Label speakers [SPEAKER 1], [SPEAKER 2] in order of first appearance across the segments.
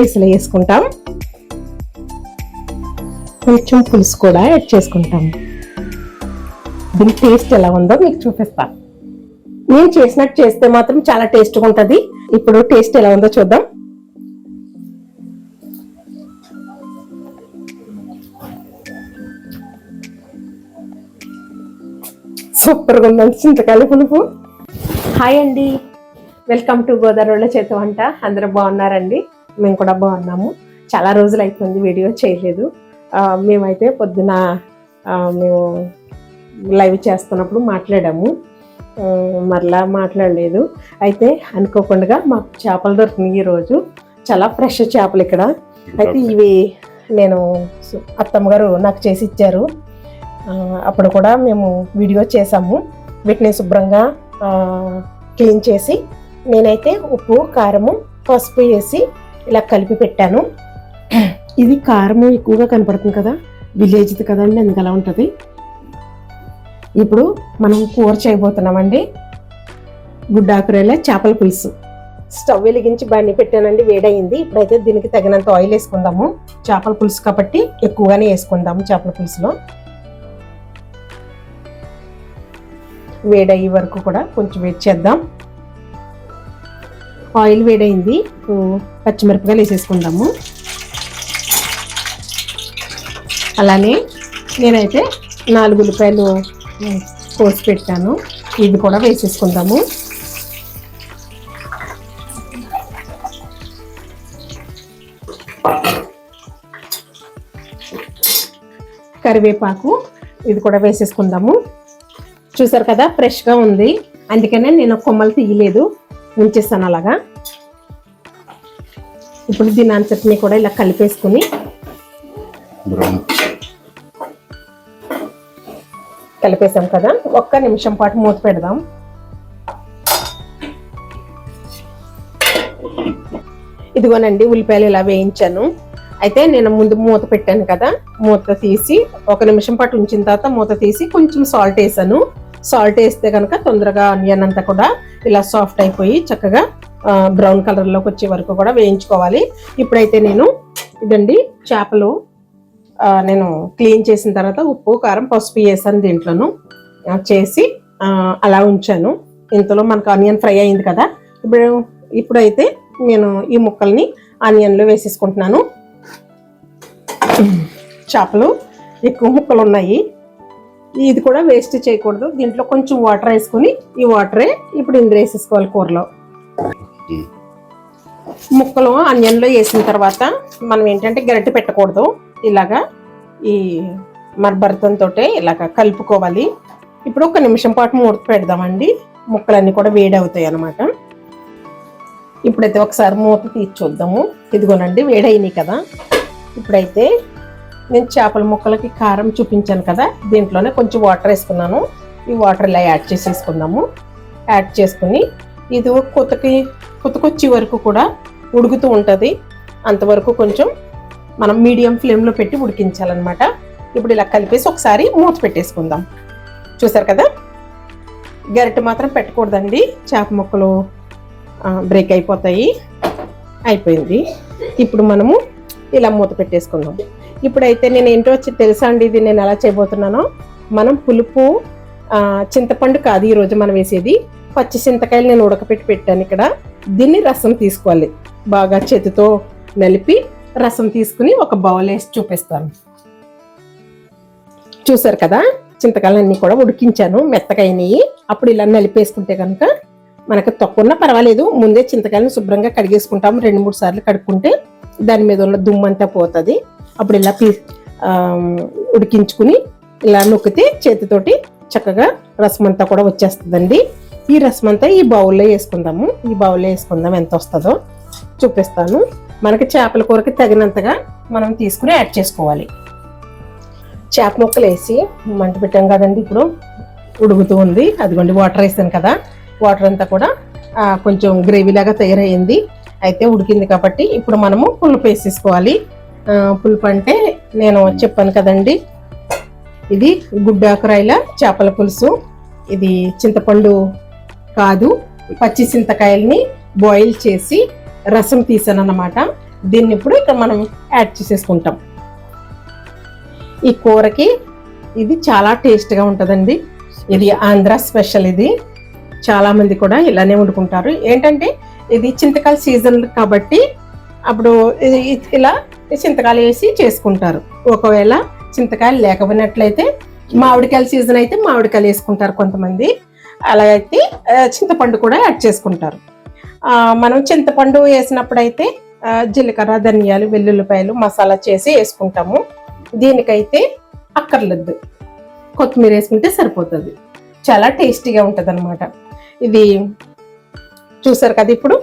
[SPEAKER 1] రైస్లో వేసుకుంటాం. కొంచెం పులుసు కూడా యాడ్ చేసుకుంటాం. దీని టేస్ట్ ఎలా ఉందో మీకు చూపిస్తా. నేను చేసినట్టు చేస్తే మాత్రం చాలా టేస్ట్గా ఉంటుంది. ఇప్పుడు టేస్ట్ ఎలా ఉందో చూద్దాం. సూపర్గా ఉందండి చింతకాయల పులుపు. హాయ్ అండి. వెల్కమ్ టు గోదావరిలో చేత వంట అందరూ బాగున్నారండి? మేము కూడా బాగున్నాము. చాలా రోజులు అయిపోయింది వీడియో చేయలేదు. మేమైతే పొద్దున మేము లైవ్ చేస్తున్నప్పుడు మాట్లాడాము. మరలా మాట్లాడలేదు. అయితే అనుకోకుండా మాకు చేపలు దొరికినాయి ఈరోజు. చాలా ఫ్రెష్ చేపలు ఇక్కడ. అయితే ఇవి నేను అత్తమ్మ గారు నాకు చేసి ఇచ్చారు. అప్పుడు కూడా మేము వీడియో చేసాము వీటిని శుభ్రంగా క్లీన్ చేసి నేనైతే ఉప్పు కారము పసుపు వేసి ఇలా కలిపి పెట్టాను. ఇది కారము ఎక్కువగా కనపడుతుంది కదా? విలేజ్ది కదండి అందుకు అలా ఉంటుంది. ఇప్పుడు మనం కూర చేయబోతున్నామండి. గుడ్డాకురేల చేపల పులుసు. స్టవ్ వెలిగించి బండి పెట్టానండి వేడయింది. ఇప్పుడైతే దీనికి తగినంత ఆయిల్ వేసుకుందాము. చేపల పులుసు కాబట్టి ఎక్కువగానే వేసుకుందాము చేపల పులుసులో. వేడయ్యే వరకు కూడా కొంచెం వెయిట్ చేద్దాం. ఆయిల్ వేడైంది. పచ్చిమిరపకాయలు వేసేసుకుందాము. అలానే నేనైతే నాలుగు ఉల్లిపాయలు పోసి కోసి పెట్టాను. ఇది కూడా వేసేసుకుందాము. కరివేపాకు ఇది కూడా వేసేసుకుందాము. చూసారు కదా ఫ్రెష్గా ఉంది. అందుకనే నేను కొమ్మలు తీయలేదు. ఉంచేస్తాను అలాగా. ఇప్పుడు దీని అంతటిని కూడా ఇలా కలిపేసుకుని కలిపేసాం కదా. ఒక్క నిమిషం పాటు మూత పెడదాం. ఇదిగోనండి ఉల్లిపాయలు ఇలా వేయించాను. అయితే నేను ముందు మూత పెట్టాను కదా. మూత తీసి ఒక నిమిషం పాటు ఉంచిన తర్వాత మూత తీసి కొంచెం సాల్ట్ వేసాను. సాల్ట్ వేస్తే కనుక తొందరగా ఆనియన్ అంతా కూడా ఇలా సాఫ్ట్ అయిపోయి చక్కగా బ్రౌన్ కలర్లోకి వచ్చే వరకు కూడా వేయించుకోవాలి. ఇప్పుడైతే నేను ఇదండి చేపలు నేను క్లీన్ చేసిన తర్వాత ఉప్పు కారం పసుపు వేసాను దీంట్లోను. చేసి అలా ఉంచాను. ఇంతలో మనకు ఆనియన్ ఫ్రై అయింది కదా. ఇప్పుడు ఇప్పుడైతే నేను ఈ ముక్కల్ని ఆనియన్లో వేసేసుకుంటున్నాను. చేపలు ఎక్కువ ముక్కలు ఉన్నాయి ఇది కూడా వేస్ట్ చేయకూడదు. దీంట్లో కొంచెం వాటర్ వేసుకుని ఈ వాటరే ఇప్పుడు ఇందులో వేసేసుకోవాలి కూరలో. ముక్కలు ఆనియన్లో వేసిన తర్వాత మనం ఏంటంటే గరిటె పెట్టకూడదు. ఇలాగా ఈ మర్భరతంతో ఇలాగా కలుపుకోవాలి. ఇప్పుడు ఒక నిమిషం పాటు మూత పెడదామండి. ముక్కలన్నీ కూడా వేడి అవుతాయి అన్నమాట. ఇప్పుడైతే ఒకసారి మూత తీసి చూద్దాము. ఇదిగోనండి వేడైనాయి కదా. ఇప్పుడైతే నేను చేపల ముక్కలకి కారం చూపించాను కదా దీంట్లోనే కొంచెం వాటర్ వేసుకున్నాను. ఈ వాటర్ ఇలా యాడ్ చేసేసుకుందాము. యాడ్ చేసుకుని ఇది కొత్తకి కొత్తకొచ్చే వరకు కూడా ఉడుకుతూ ఉంటుంది. అంతవరకు కొంచెం మనం మీడియం ఫ్లేమ్లో పెట్టి ఉడికించాలన్నమాట. ఇప్పుడు ఇలా కలిపేసి ఒకసారి మూత పెట్టేసుకుందాం. చూసారు కదా? గరిటె మాత్రం పెట్టకూడదండి. చేప ముక్కలు బ్రేక్ అయిపోతాయి. అయిపోయింది. ఇప్పుడు మనము ఇలా మూత పెట్టేసుకుందాం. ఇప్పుడైతే నేను ఏంటో వచ్చి తెలుసా అండి ఇది నేను ఎలా చేయబోతున్నానో? మనం పులుపు చింతపండు కాదు ఈరోజు మనం వేసేది. పచ్చి చింతకాయలు నేను ఉడకపెట్టి పెట్టాను ఇక్కడ. దీన్ని రసం తీసుకోవాలి. బాగా చేతితో నలిపి రసం తీసుకుని ఒక బౌల్ వేసి చూపిస్తాను. చూసారు కదా? చింతకాయలన్నీ కూడా ఉడికించాను మెత్తగా అప్పుడు ఇలా నలిపేసుకుంటే కనుక మనకు తక్కువ పర్వాలేదు. ముందే చింతకాయలను శుభ్రంగా కడిగేసుకుంటాము. రెండు మూడు సార్లు కడుక్కుంటే దాని మీద ఉన్న దుమ్ము అంతా పోతుంది. అప్పుడు ఇలా పీ ఉడికించుకుని ఇలా నొక్కితే చేతితోటి చక్కగా రసం అంతా కూడా వచ్చేస్తుందండి. ఈ రసం అంతా ఈ బౌల్లో వేసుకుందాము. ఈ బౌల్లో వేసుకుందాం ఎంత వస్తుందో చూపిస్తాను. మనకి చేపల కూరకి తగినంతగా మనం తీసుకుని యాడ్ చేసుకోవాలి. చేప ముక్కలు వేసి మంట పెట్టాం కదండి ఇప్పుడు. ఉడుకుతూ ఉంది. అదిగోండి వాటర్ వేసాను కదా. వాటర్ అంతా కూడా కొంచెం గ్రేవీ లాగా తయారయ్యింది అయితే ఉడికింది కాబట్టి ఇప్పుడు మనము పులుపు వేసేసుకోవాలి. పులుపు అంటే నేను చెప్పాను కదండి. ఇది గుడ్డాకరాయల చేపల పులుసు. ఇది చింతపండు కాదు పచ్చి చింతకాయల్ని బాయిల్ చేసి రసం తీసాను అన్నమాట దీన్ని ఇప్పుడు ఇక్కడ మనం యాడ్ చేసేసుకుంటాం. ఈ కూరకి ఇది చాలా టేస్ట్గా ఉంటుందండి. ఇది ఆంధ్ర స్పెషల్ ఇది. చాలామంది కూడా ఇలానే వండుకుంటారు. ఏంటంటే ఇది చింతకాయల సీజన్ కాబట్టి అప్పుడు ఇలా చింతకాయలు వేసి చేసుకుంటారు. ఒకవేళ చింతకాయలు లేకపోయినట్లయితే మామిడికాయల సీజన్ అయితే మామిడికాయలు వేసుకుంటారు కొంతమంది. అలాగైతే చింతపండు కూడా యాడ్ చేసుకుంటారు. మనం చింతపండు వేసినప్పుడు అయితే జీలకర్ర ధనియాలు వెల్లుల్లిపాయలు మసాలా చేసి వేసుకుంటాము. దీనికైతే అక్కర్లేదు. కొత్తిమీర వేసుకుంటే సరిపోతుంది. చాలా టేస్టీగా ఉంటుంది అనమాట ఇది చూసారు కదా ఇప్పుడు?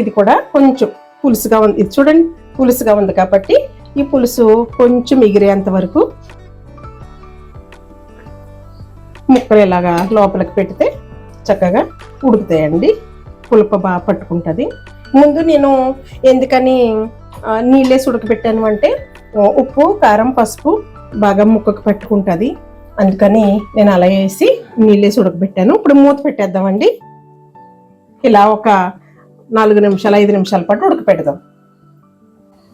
[SPEAKER 1] ఇది కూడా కొంచెం పులుసుగా ఉంది. ఇది చూడండి పులుసుగా ఉంది కాబట్టి ఈ పులుసు కొంచెం ఎగిరేంత వరకు ముక్కలు ఇలాగా లోపలికి పెడితే చక్కగా ఉడుకుతాయండి. పులుపు బాగా పట్టుకుంటుంది. ముందు నేను ఎందుకని నీళ్ళే నీళ్ళేసి ఉడకబెట్టాను అంటే ఉప్పు కారం పసుపు బాగా ముక్కకు పట్టుకుంటుంది. అందుకని నేను అలా వేసి నీళ్ళేసి ఉడకబెట్టాను. ఇప్పుడు మూత పెట్టేద్దామండి. ఇలా ఒక నాలుగు నిమిషాలు ఐదు నిమిషాల పాటు ఉడకపెడదాం.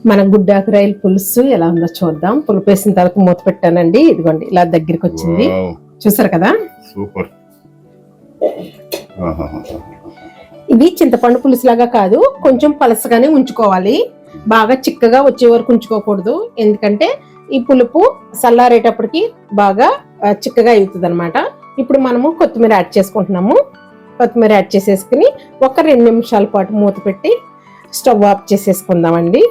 [SPEAKER 1] మన గుడ్డాకు రైలు పులుసు ఎలా ఉందో చూద్దాం. పులుపు వేసిన తర్వాత మూత పెట్టానండి. ఇదిగోండి ఇలా దగ్గరికి వచ్చింది. చూసారు కదా?
[SPEAKER 2] సూపర్.
[SPEAKER 1] ఇది చింతపండు పులుసు లాగా కాదు కొంచెం పలసగానే ఉంచుకోవాలి. బాగా చిక్కగా వచ్చే వరకు ఉంచుకోకూడదు. ఎందుకంటే ఈ పులుపు చల్లారేటప్పటికి బాగా చిక్కగా అవుతుంది అనమాట ఇప్పుడు మనము కొత్తిమీర యాడ్ చేసుకుంటున్నాము. కొత్తిమీర యాడ్ చేసేసుకుని ఒక రెండు నిమిషాల పాటు మూత పెట్టి స్టవ్ ఆఫ్ చేసేసుకుందామండి.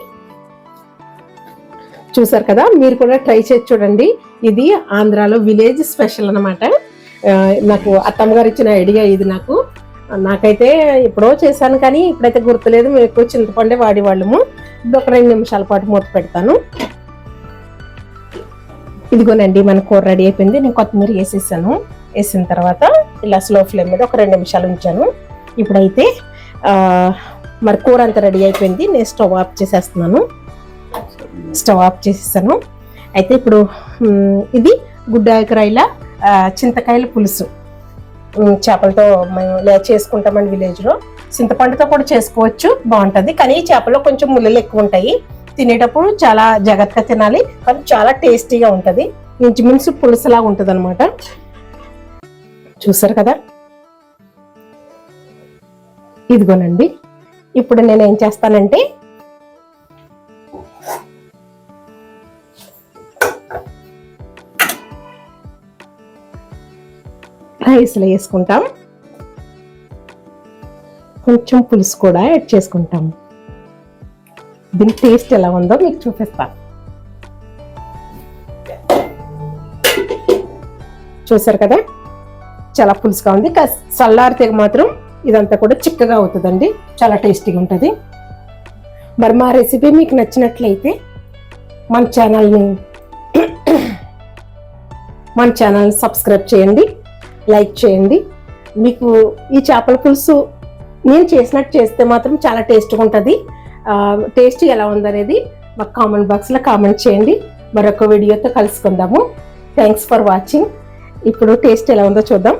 [SPEAKER 1] చూసారు కదా మీరు కూడా ట్రై చేసి చూడండి. ఇది ఆంధ్రాలో విలేజ్ స్పెషల్ అనమాట నాకు అత్తమ్మగారు ఇచ్చిన ఐడియా ఇది నాకు. నాకైతే ఎప్పుడో చేశాను కానీ ఇప్పుడైతే గుర్తులేదు. మేము ఎక్కువ చింతపండే వాడేవాళ్ళము. ఇప్పుడు ఒక రెండు నిమిషాల పాటు మూత పెడతాను. ఇదిగోనండి మన కూర రెడీ అయిపోయింది. నేను కొత్తిమీర వేసేసాను. వేసిన తర్వాత ఇలా స్లో ఫ్లేమ్ మీద ఒక రెండు నిమిషాలు ఉంచాను. ఇప్పుడైతే మరి కూర అంతా రెడీ అయిపోయింది. నేను స్టవ్ ఆఫ్ చేసేస్తున్నాను. స్టవ్ ఆఫ్ చేసేసాను. అయితే ఇప్పుడు ఇది గుడ్డాకరాయిల చింతకాయల పులుసు. చేపలతో మేము ఇలా చేసుకుంటామండి విలేజ్లో. చింతపండుతో కూడా చేసుకోవచ్చు బాగుంటుంది. కానీ ఈ చేపలో కొంచెం ముళ్ళలు ఎక్కువ ఉంటాయి. తినేటప్పుడు చాలా జాగ్రత్తగా తినాలి. కానీ చాలా టేస్టీగా ఉంటుంది. ఇంచుమించు పులుసులా ఉంటుంది అనమాట చూసారు కదా? ఇదిగోనండి. ఇప్పుడు నేను ఏం చేస్తానంటే రైస్లో వేసుకుంటాం. కొంచెం పులుసు కూడా యాడ్ చేసుకుంటాం. దీని టేస్ట్ ఎలా ఉందో మీకు చూపిస్తా. చూసారు కదా? చాలా పులుసుగా ఉంది. కాస్- చల్లారితే మాత్రం ఇదంతా కూడా చిక్కగా అవుతుందండి. చాలా టేస్టీగా ఉంటుంది. మరి మా రెసిపీ మీకు నచ్చినట్లయితే మన ఛానల్ని మన ఛానల్ని సబ్స్క్రైబ్ చేయండి. లైక్ చేయండి. మీకు ఈ చేపల పులుసు నేను చేసినట్టు చేస్తే మాత్రం చాలా టేస్ట్గా ఉంటుంది. టేస్ట్ ఎలా ఉందనేది మాకు కామెంట్ బాక్స్లో కామెంట్ చేయండి. మరొక వీడియోతో కలుసుకుందాము. Thanks for watching. ఇప్పుడు టేస్ట్ ఎలా ఉందో చూద్దాం.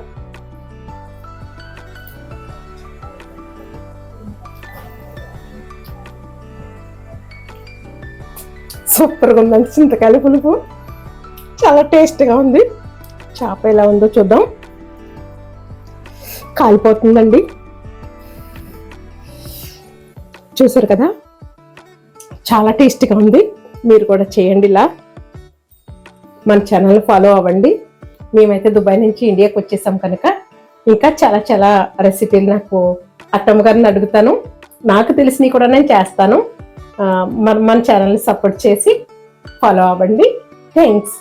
[SPEAKER 1] సూపర్గా ఉందండి చింతకాయల పులుపు. చాలా టేస్ట్గా ఉంది. చేప ఎలా ఉందో చూద్దాం. కాలిపోతుందండి. చూసారు కదా? చాలా టేస్ట్గా ఉంది. మీరు కూడా చేయండి ఇలా. మన ఛానల్ ఫాలో అవ్వండి. మేమైతే దుబాయ్ నుంచి ఇండియాకి వచ్చేసాం కనుక ఇంకా చాలా చాలా రెసిపీలు నాకు అత్తమ్మ గారిని అడుగుతాను. నాకు తెలిసినవి కూడా నేను చేస్తాను. ఆ, మన మన ఛానల్ని సపోర్ట్ చేసి ఫాలో అవ్వండి. థ్యాంక్స్